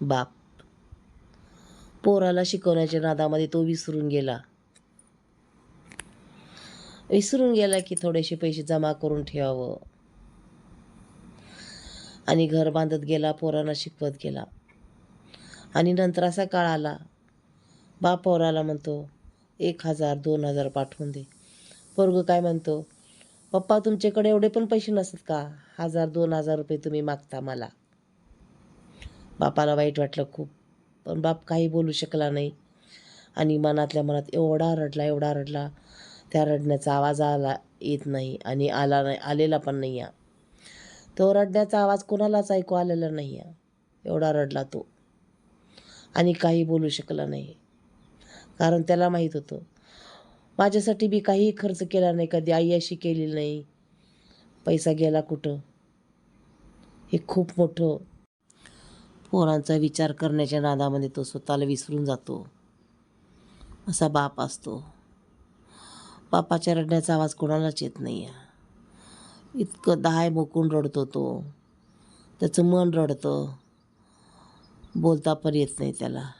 बाप. पोराला शिकवण्याच्या नादामध्ये तो विसरून गेला. विसरून गेला की थोडेसे पैसे जमा करून ठेवावं. आणि घर बांधत गेला पोरांना शिकवत गेला. आणि नंतर असा काळ आला. बाप पोराला म्हणतो एक हजार दोन हजार पाठवून दे. पोरगं काय म्हणतो पप्पा तुमच्याकडे एवढे पण पैसे नसतात का? हजार दोन हजार रुपये तुम्ही मागता मला. बापाला वाईट वाटलं खूप. पण बाप काही बोलू शकला नाही. आणि मनातल्या मनात एवढा रडला एवढा रडला त्या रडण्याचा आवाज आला येत नाही आणि आला नाही आलेला पण नाही आहे तो रडण्याचा आवाज कोणालाच ऐकू आलेला नाही आहे एवढा रडला तो. आणि काही बोलू शकला नाही. कारण त्याला माहीत होतं माझ्यासाठी बी काहीही खर्च केला नाही कधी आई अशी केलेली नाही. पैसा गेला कुठं? हे खूप मोठं पोरांचा विचार करण्याच्या नादामध्ये तो स्वतःला विसरून जातो. असा बाप असतो. बापाच्या रडण्याचा आवाज कोणालाच येत नाही आहे इतकं दहाय मोकून रडतो तो. त्याचं मन रडतं. बोलता पण येत नाही त्याला.